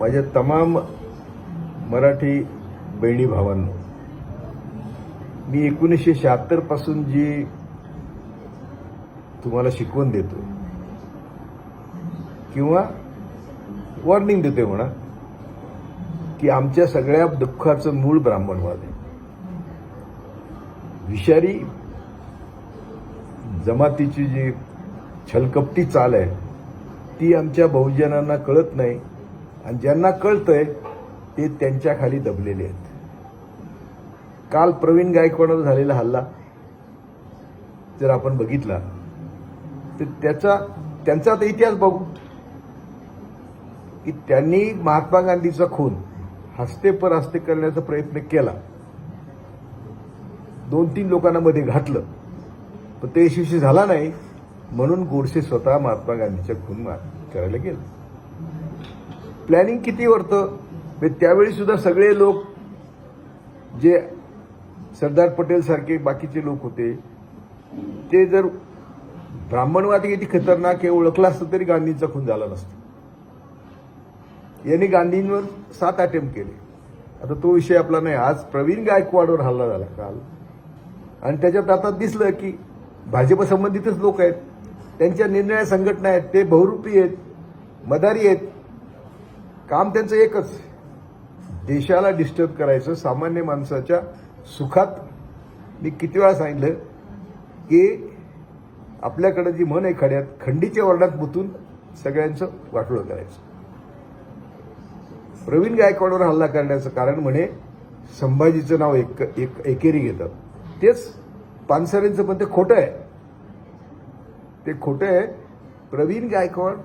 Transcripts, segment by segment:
माझ्या तमाम मराठी बहिणी भावांनो मी एकोणीसशे शहात्तरपासून जी तुम्हाला शिकवण देतो किंवा वॉर्निंग देतोय म्हणा की आमच्या सगळ्या दुःखाचं मूळ ब्राह्मणवाद आहे विषारी जमातीची जी छलकपटी चाल आहे ती आमच्या बहुजनांना कळत नाही. आणि ज्यांना कळतंय ते त्यांच्या खाली दबलेले आहेत. काल प्रवीण गायकवाडवर झालेला हल्ला जर आपण बघितला तर त्याचा त्यांचा आता इतिहास बघू. की त्यांनी महात्मा गांधीचा खून हस्ते पर हस्ते करण्याचा प्रयत्न केला. दोन तीन लोकांना मध्ये घातलं. पण ते यशस्वी झाला नाही म्हणून गोडसे स्वतः महात्मा गांधीच्या खून करायला गेला. प्लॅनिंग किती वरतं? म्हणजे त्यावेळी सुद्धा सगळे लोक जे सरदार पटेल सारखे बाकीचे लोक होते ते जर ब्राह्मणवादी किती खतरनाक हे ओळखला असतं तरी गांधींचा खून झाला नसतो. यांनी गांधींवर सात अटेम्प्ट केले. आता तो विषय आपला नाही. आज प्रवीण गायकवाडवर हल्ला झाला काल. आणि त्याच्यात आता दिसलं की भाजप संबंधितच लोक आहेत. त्यांच्या निर्णय संघटना आहेत ते बहुरूपी आहेत मदारी आहेत. काम त्यांचं एकच. देशाला डिस्टर्ब करायचं सामान्य माणसाच्या सुखात. मी किती वेळा सांगितलं की आपल्याकडे जी मन आहे खड्यात खंडीच्या वर्णात मुतून सगळ्यांचं वाटोळं करायचं. प्रवीण गायकवाडवर हल्ला करण्याचं कारण म्हणे संभाजीचं नाव एक एक एकेरी घेतात. तेच पानसरेंचं पण ते खोटं आहे. ते खोटं आहे. प्रवीण गायकवाड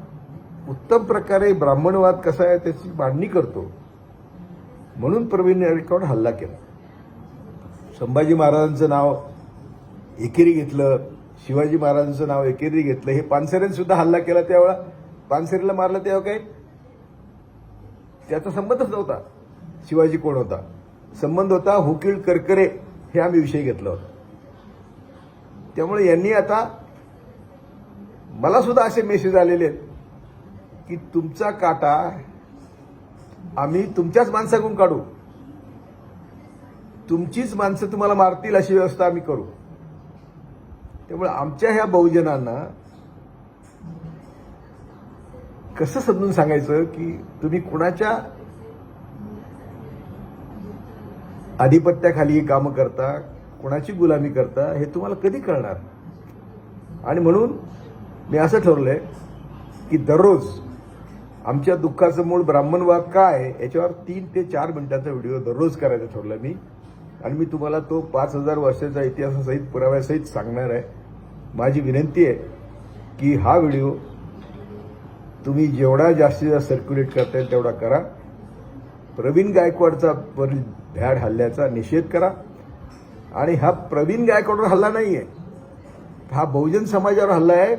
उत्तम प्रकारे ब्राह्मणवाद कसा आहे त्याची मांडणी करतो. म्हणून प्रवीण गायकवाड हल्ला केला. संभाजी महाराजांचं नाव एकेरी घेतलं शिवाजी महाराजांचं नाव एकेरी घेतलं हे पानसरेन सुद्धा हल्ला केला त्यावेळा. पानसरेला मारलं तेव्हा काय? त्याचा संबंधच नव्हता. शिवाजी कोण होता? संबंध होता हुकीळ करकरे हे आम्ही विषय घेतला होता. त्यामुळे यांनी आता मला सुद्धा असे मेसेज आलेले आहेत. की तुमचा काटा आम्ही तुमच्याच माणसाकडून काढू. तुमचीच माणसं तुम्हाला मारतील अशी व्यवस्था आम्ही करू. त्यामुळे आमच्या ह्या बहुजनांना कसं समजून सांगायचं की तुम्ही कुणाच्या आधिपत्याखाली कामं करता कुणाची गुलामी करता हे तुम्हाला कधी कळणार? आणि म्हणून मी असं ठरवलंय की दररोज आमच्या दुःखाचं मूळ ब्राह्मणवाद काय आहे याच्यावर तीन ते चार मिनिटाचा व्हिडिओ दररोज करायचा ठरला मी. आणि मी तुम्हाला तो पाच हजार वर्षाचा इतिहासासहित पुराव्यासहित सांगणार आहे. माझी विनंती आहे की हा व्हिडिओ तुम्ही जेवढा जास्तीत जास्त सर्क्युलेट करता येईल तेवढा करा. प्रवीण गायकवाडचा वरील भ्याड हल्ल्याचा निषेध करा. आणि हा प्रवीण गायकवाडवर हल्ला नाही आहे हा बहुजन समाजावर हल्ला आहे.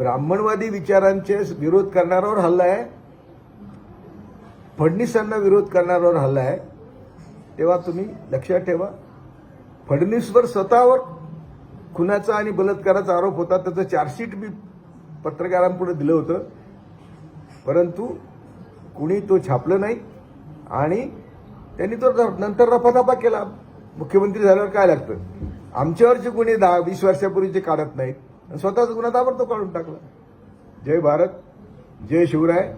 ब्राह्मणवादी विचारांचे विरोध करणाऱ्यावर हल्ला आहे. फडणीसांना विरोध करणाऱ्यावर हल्ला आहे. तेव्हा तुम्ही लक्षात ठेवा. फडणीसवर स्वतःवर खुनाचा आणि बलात्काराचा आरोप होता. त्याचं चार्जशीट मी पत्रकारांपुढे दिलं होतं. परंतु कुणी तो छापलं नाही आणि त्यांनी तो नंतर रफादफा केला. मुख्यमंत्री झाल्यावर काय लागतं? आमच्यावरचे कुणी दहा वीस वर्षापूर्वीचे काढत नाहीत. स्वतःच गुन्हा ताबडतोब काढून टाकला. जय भारत जय शिवराय.